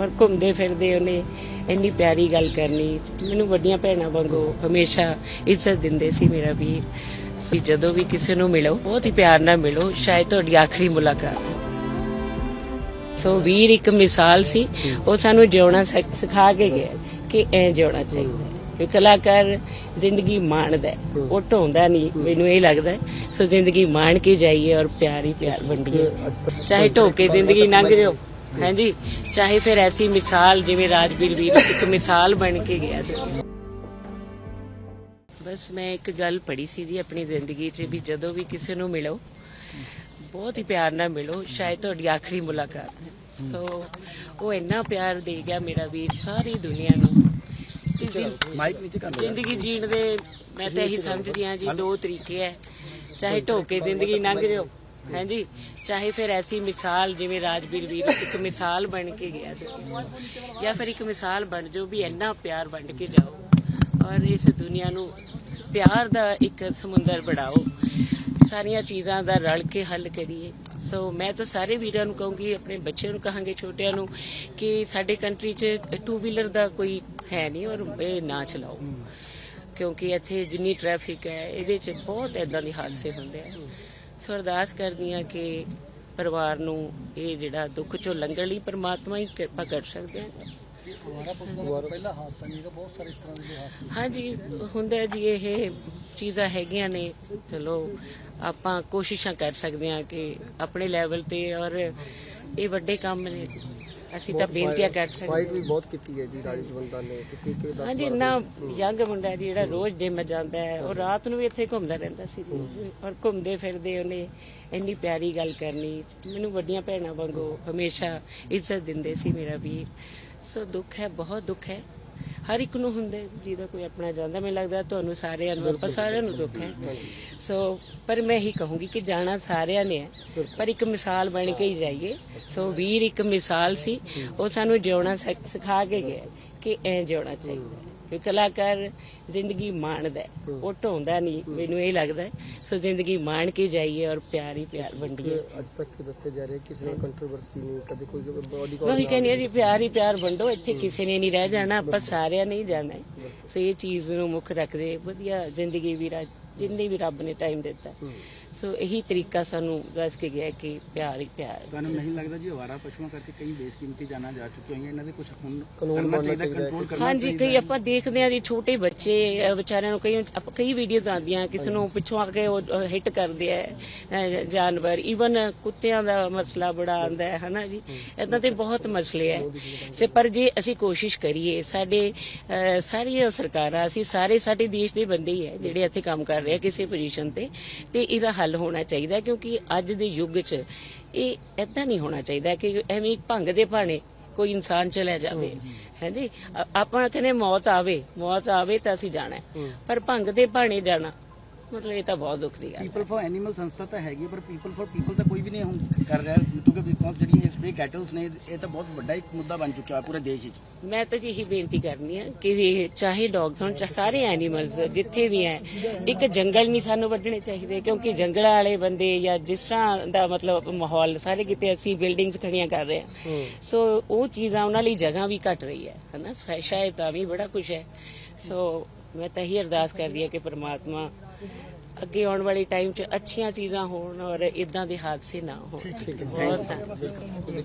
ਔਰ ਘੁੰਮਦੇ ਫਿਰਦੇ ਉਹਨੇ ਇੰਨੀ ਪਿਆਰੀ ਗੱਲ ਕਰਨੀ। ਮੈਨੂੰ ਵੱਡੀਆਂ ਭੈਣਾਂ ਵਾਂਗੂ ਹਮੇਸ਼ਾ ਇੱਜ਼ਤ ਦਿੰਦੇ ਸੀ ਮੇਰਾ ਵੀਰ। ਸੀ ਜਦੋਂ ਵੀ ਕਿਸੇ ਨੂੰ ਮਿਲੋ, ਬਹੁਤ ਹੀ ਪਿਆਰ ਨਾਲ ਮਿਲੋ, ਸ਼ਾਇਦ ਤੁਹਾਡੀ ਆਖਰੀ ਮੁਲਾਕਾਤ। ਸੋ ਵੀਰ ਇੱਕ ਮਿਸਾਲ ਸੀ, ਉਹ ਸਾਨੂੰ ਜਿਉਣਾ ਸਿਖਾ ਕੇ ਗਿਆ ਕਿ ਐ ਜਿਉਣਾ ਚਾਹੀਦਾ ਕਿ ਕਲਾਕਾਰ ਜ਼ਿੰਦਗੀ ਮਾਣਦਾ ਉਹ ਢੋਂਦਾ ਨਹੀਂ, ਮੈਨੂੰ ਇਹ ਲੱਗਦਾ ਸੋ ਜ਼ਿੰਦਗੀ ਮਾਣ ਕੇ ਜਾਈਏ ਔਰ ਪਿਆਰ ਹੀ ਪਿਆਰ ਵੰਡੀਏ। ਚਾਹੇ ਢੋਕੇ ਜ਼ਿੰਦਗੀ ਲੰਘ ਜਾਓ। ਹਾਂਜੀ ਚਾਹੇ ਫਿਰ ਐਸੀ ਮਿਸਾਲ ਜਿਵੇਂ ਰਾਜਵੀਰ ਵੀਰ ਇੱਕ ਮਿਸਾਲ ਬਣ ਕੇ ਗਿਆ ਸੀ। ਬਸ ਮੈਂ ਇੱਕ ਗੱਲ ਪੜ੍ਹੀ ਸੀ ਜੀ ਆਪਣੀ ਜ਼ਿੰਦਗੀ 'ਚ ਵੀ ਜਦੋਂ ਵੀ ਕਿਸੇ ਨੂੰ ਮਿਲੋ ਬਹੁਤ ਹੀ ਪਿਆਰ ਨਾਲ ਮਿਲੋ ਸ਼ਾਇਦ ਤੁਹਾਡੀ ਆਖਰੀ ਮੁਲਾਕਾਤ ਹੈ। ਸੋ ਉਹ ਇੰਨਾ ਪਿਆਰ ਦੇ ਗਿਆ ਮੇਰਾ ਵੀਰ ਸਾਰੀ ਦੁਨੀਆ ਨੂੰ। ਕਿ ਜ਼ਿੰ- ਮਾਈਕ ਨੀਚੇ ਕਰ ਲਓ। ਜ਼ਿੰਦਗੀ ਜੀਣ ਦੇ ਮੈਂ ਤਾਂ ਇਹੀ ਸਮਝਦੀ ਹਾਂ ਜੀ ਦੋ ਤਰੀਕੇ ਹੈ। ਚਾਹੇ ਢੋਕੇ ਜ਼ਿੰਦਗੀ ਲੰਘ ਜਾਓ। ਹਾਂਜੀ ਚਾਹੇ ਫਿਰ ਐਸੀ ਮਿਸਾਲ ਜਿਵੇਂ ਰਾਜਵੀਰ ਵੀਰ ਇੱਕ ਮਿਸਾਲ ਬਣ ਕੇ ਗਿਆ ਸੀ ਜਾਂ ਫਿਰ ਇੱਕ ਮਿਸਾਲ ਬਣ ਜਾਓ ਵੀ ਇੰਨਾ ਪਿਆਰ ਵੰਡ ਕੇ ਜਾਓ ਔਰ ਇਸ ਦੁਨੀਆ ਨੂੰ ਪਿਆਰ ਦਾ ਇੱਕ ਸਮੁੰਦਰ ਬਣਾਓ। ਸਾਰੀਆਂ ਚੀਜ਼ਾਂ ਦਾ ਰਲ ਕੇ ਹੱਲ ਕਰੀਏ। ਸੋ ਮੈਂ ਤਾਂ ਸਾਰੇ ਵੀਰਾਂ ਨੂੰ ਕਹੂੰਗੀ ਆਪਣੇ ਬੱਚਿਆਂ ਨੂੰ ਕਹਾਂਗੇ ਛੋਟਿਆਂ ਨੂੰ ਕਿ ਸਾਡੇ ਕੰਟਰੀ 'ਚ ਟੂ ਵੀਲਰ ਦਾ ਕੋਈ ਹੈ ਨਹੀਂ ਔਰ ਇਹ ਨਾ ਚਲਾਓ। ਕਿਉਂਕਿ ਇੱਥੇ ਜਿੰਨੀ ਟ੍ਰੈਫਿਕ ਹੈ ਇਹਦੇ 'ਚ ਬਹੁਤ ਐਦਾਂ ਦੇ ਹਾਦਸੇ ਹੁੰਦੇ ਆ। ਸੋ ਅਰਦਾਸ ਕਰਦੀ ਹਾਂ ਕਿ ਪਰਿਵਾਰ ਨੂੰ ਇਹ ਜਿਹੜਾ ਦੁੱਖ ਚੋਂ ਲੰਘਣ ਲਈ ਪਰਮਾਤਮਾ ਹੀ ਕਿਰਪਾ ਕਰ ਸਕਦੇ ਆ। ਪਹਿਲਾ ਹਾਦਸਾ ਨਹੀਂ ਬਹੁਤ ਸਾਰੇ ਇਸ ਤਰ੍ਹਾਂ ਦੇ ਹਾਦਸੇ ਹਾਂਜੀ, ਹੁੰਦਾ ਹੈ ਜੀ, ਇਹ ਚੀਜ਼ਾਂ ਹੈਗੀਆਂ ਨੇ। ਚਲੋ, ਆਪਾਂ ਕੋਸ਼ਿਸ਼ਾਂ ਕਰ ਸਕਦੇ ਹਾਂ ਕਿ ਆਪਣੇ ਲੈਵਲ ਤੇ ਔਰ ਇਹ ਵੱਡੇ ਕੰਮ ਨੇ। ਅਸੀਂ ਤਾਂ ਬੇਨਤੀਆਂ ਕਰ ਸਕਦੇ ਫਾਈਟ ਵੀ ਬਹੁਤ ਕੀਤੀ ਹੈ ਜੀ ਰਾਜੇਸ਼ ਬੰਦਾ ਨੇ ਕਿਉਂਕਿ ਕਿ ਦਸ ਹਾਂਜੀ ਇੰਨਾ ਯੰਗ ਮੁੰਡਾ ਹੈ ਜੀ ਜਿਹੜਾ ਰੋਜ਼ ਜਿਮ ਜਾਂਦਾ ਹੈ ਉਹ ਰਾਤ ਨੂੰ ਵੀ ਇੱਥੇ ਘੁੰਮਦਾ ਰਹਿੰਦਾ ਸੀ ਜੀ। ਔਰ ਘੁੰਮਦੇ ਫਿਰਦੇ ਉਹਨੇ ਇੰਨੀ ਪਿਆਰੀ ਗੱਲ ਕਰਨੀ। ਮੈਨੂੰ ਵੱਡੀਆਂ ਭੈਣਾਂ ਵਾਂਗੂ ਹਮੇਸ਼ਾ ਇੱਜ਼ਤ ਦਿੰਦੇ ਸੀ ਮੇਰਾ ਵੀਰ। ਸੋ ਦੁੱਖ ਹੈ ਬਹੁਤ ਦੁੱਖ ਹੈ। ਹਰ ਇੱਕ ਨੂੰ ਹੁੰਦਾ ਹੈ ਜਿਹਦਾ ਕੋਈ ਆਪਣਾ ਜਾਂਦਾ ਮੈਨੂੰ ਲੱਗਦਾ ਤੁਹਾਨੂੰ ਸਾਰਿਆਂ ਨੂੰ ਆਪਾਂ ਸਾਰਿਆਂ ਨੂੰ ਦੁੱਖ ਹੈ। ਸੋ ਪਰ ਮੈਂ ਹੀ ਕਹੂੰਗੀ ਕਿ ਜਾਣਾ ਸਾਰਿਆਂ ਨੇ ਹੈ ਪਰ ਇੱਕ ਮਿਸਾਲ ਬਣ ਕੇ ਹੀ ਜਾਈਏ। ਸੋ ਵੀਰ ਇੱਕ ਮਿਸਾਲ ਸੀ ਉਹ ਸਾਨੂੰ ਜਿਉਣਾ ਸਿਖ- ਸਿਖਾ ਕੇ ਗਿਆ ਕਿ ਐ ਜਿਉਣਾ ਚਾਹੀਦਾ। ਹੈ। ਕਿ ਕਲਾਕਾਰ ਜ਼ਿੰਦਗੀ ਮਾਣਦਾ ਹੈ, ਉਹ ਢੋਂਦਾ ਨਹੀਂ ਮੈਨੂੰ ਇਹ ਲੱਗਦਾ ਹੈ। ਸੋ ਜ਼ਿੰਦਗੀ ਮਾਣ ਕੇ ਜਾਈਏ ਔਰ ਪਿਆਰ ਹੀ ਪਿਆਰ ਵੰਡੀਏ। ਅੱਜ ਤੱਕ ਦੱਸੇ ਜਾ ਰਿਹਾ ਕਿਸੇ ਨੂੰ ਕੰਟਰੋਵਰਸੀ ਨਹੀਂ ਕਦੇ ਕੋਈ ਬੋਡੀ ਮੈਂ ਉਹੀ ਕਹਿੰਦੀ ਹਾਂ ਜੀ ਪਿਆਰ ਹੀ ਪਿਆਰ ਵੰਡੋ ਇੱਥੇ ਕਿਸੇ ਨੇ ਨਹੀਂ ਰਹਿ ਜਾਣਾ ਆਪਾਂ ਸਾਰਿਆਂ ਨੇ ਹੀ ਜਾਣਾ ਹੈ। ਸੋ ਇਹ ਚੀਜ਼ ਨੂੰ ਮੁੱਖ ਰੱਖਦੇ ਵਧੀਆ ਜ਼ਿੰਦਗੀ ਵੀ ਰਾ- ਜਿੰਨੀ ਵੀ ਰੱਬ ਨੇ ਟਾਈਮ ਦਿੱਤਾ। ਸੋ ਇਹੀ ਤਰੀਕਾ ਸਾਨੂੰ ਦੱਸ ਕੇ ਗਿਆ ਕਿ ਪਿਆਰ ਹੀ ਪਿਆਰ। ਤੁਹਾਨੂੰ ਨਹੀਂ ਲੱਗਦਾ ਜੀ ਅਵਾਰਾ ਪਸ਼ੂਆਂ ਕਰਕੇ ਕਈ ਬੇਸ਼ਕੀਮਤੀ ਜਾਨਾਂ ਜਾ ਚੁੱਕੀਆਂ ਹੋਈਆਂ ਇਹਨਾਂ ਦੇ ਕੁਝ ਹੁਣ ਕਾਨੂੰਨ ਬਣਨਾ ਚਾਹੀਦਾ ਹਾਂਜੀ ਕਈ ਆਪਾਂ ਦੇਖਦੇ ਹਾਂ ਜੀ ਛੋਟੇ ਬੱਚੇ ਵਿਚਾਰਿਆਂ ਨੂੰ ਕਈ ਕਈ ਵੀਡੀਓਜ਼ ਆਉਂਦੀਆਂ ਕਿਸੇ ਨੂੰ ਪਿੱਛੋਂ ਆ ਕੇ ਉਹ ਹਿੱਟ ਕਰਦੇ ਆ ਜਾਨਵਰ। ਈਵਨ ਕੁੱਤਿਆਂ ਦਾ ਮਸਲਾ ਬੜਾ ਆਉਂਦਾ ਹੈ ਹਨਾ ਜੀ? ਇਦਾਂ ਤੇ ਬਹੁਤ ਮਸਲੇ ਹੈ ਸੇ ਪਰ ਜੇ ਅਸੀਂ ਕੋਸ਼ਿਸ਼ ਕਰੀਏ ਸਾਡੇ ਸਾਰੀਆਂ ਸਰਕਾਰਾਂ ਅਸੀਂ ਸਾਰੇ ਸਾਡੇ ਦੇਸ਼ ਦੇ ਬੰਦੇ ਹੀ ਹੈ ਜਿਹੜੇ ਇੱਥੇ ਕੰਮ ਕਰ ਰਹੇ ਕਿਸੇ ਪੋਜੀਸ਼ਨ ਤੇ ਤੇ ਇਹਦਾ ਹੱਲ ਹੋਣਾ ਚਾਹੀਦਾ ਕਿਉਂਕਿ ਅੱਜ ਦੇ ਯੁੱਗ 'ਚ ਇਹ ਇਦਾਂ ਨਹੀਂ ਹੋਣਾ ਚਾਹੀਦਾ ਕਿ ਐਵੇਂ ਇੱਕ ਭੰਗ ਦੇ ਭਾਣੇ ਕੋਈ ਇਨਸਾਨ ਚਲਾ ਜਾਵੇ। ਹਾਂਜੀ ਆਪਾਂ ਕਹਿੰਦੇ ਮੌਤ ਆਵੇ ਮੌਤ ਆਵੇ ਤਾਂ ਅਸੀਂ ਜਾਣਾ। ਪਰ ਭੰਗ ਦੇ ਭਾਣੇ ਜਾਣਾ ਮਤਲਬ ਇਹ ਤਾਂ ਬਹੁਤ ਦੁੱਖ ਦੀ ਗੱਲ ਹੈ। ਪੀਪਲ ਫॉर ਐਨੀਮਲ ਸੰਸਥਾ ਤਾਂ ਹੈਗੀ ਹੈ, ਪਰ ਪੀਪਲ ਫॉर ਪੀਪਲ ਤਾਂ ਕੋਈ ਵੀ ਨਹੀਂ ਹੁਣ ਕਰ ਰਿਹਾ ਕਿਉਂਕਿ ਬਿਕੋਜ਼ ਜਿਹੜੀ ਇਹ ਸਪਰੇ ਕੈਟਲਸ ਨੇ ਇਹ ਤਾਂ ਬਹੁਤ ਵੱਡਾ ਇੱਕ ਮੁੱਦਾ ਬਣ ਚੁੱਕਿਆ ਹੈ ਪੂਰੇ ਦੇਸ਼ ਵਿੱਚ। ਮੈਂ ਤਾਂ ਜੀ ਇਹੀ ਬੇਨਤੀ ਕਰਨੀ ਹੈ ਕਿ ਇਹ ਚਾਹੇ ਡੌਗਸ ਹੋਣ ਚਾਹੇ ਸਾਰੇ ਐਨੀਮਲਸ ਜਿੱਥੇ ਵੀ ਹੈ ਇੱਕ ਜੰਗਲ ਨਹੀਂ ਸਾਨੂੰ ਵੱਢਣੇ ਚਾਹੀਦੇ ਕਿਉਂਕਿ ਜੰਗਲਾਂ ਵਾਲੇ ਬੰਦੇ ਜਾਂ ਜਿਸ ਤਰ੍ਹਾਂ ਦਾ ਮਤਲਬ ਮਾਹੌਲ ਸਾਰੇ ਕਿਤੇ ਅਸੀਂ ਬਿਲਡਿੰਗਸ ਖੜੀਆਂ ਕਰ ਰਹੇ ਹਾਂ। ਸੋ ਉਹ ਚੀਜ਼ਾਂ ਉਹਨਾਂ ਲਈ ਜਗ੍ਹਾ ਵੀ ਘਟ ਰਹੀ ਹੈ ਹਨਾ? ਸ਼ਾਇਦ ਤਾਂ ਵੀ ਬੜਾ ਕੁਝ ਹੈ ਸੋ ਮੈਂ ਤਾਂ ਇਹੀ ਅਰਦਾਸ ਕਰਦੀ ਹਾਂ ਕਿ ਪ੍ਰਮਾਤਮਾ ਅੱਗੇ ਆਉਣ ਵਾਲੇ ਟਾਈਮ 'ਚ ਅੱਛੀਆਂ ਚੀਜ਼ਾਂ ਹੋਣ ਔਰ ਇਦਾਂ ਦੇ ਹਾਦਸੇ ਨਾ ਹੋਣ। ਬਹੁਤ ਧੰਨਵਾਦ।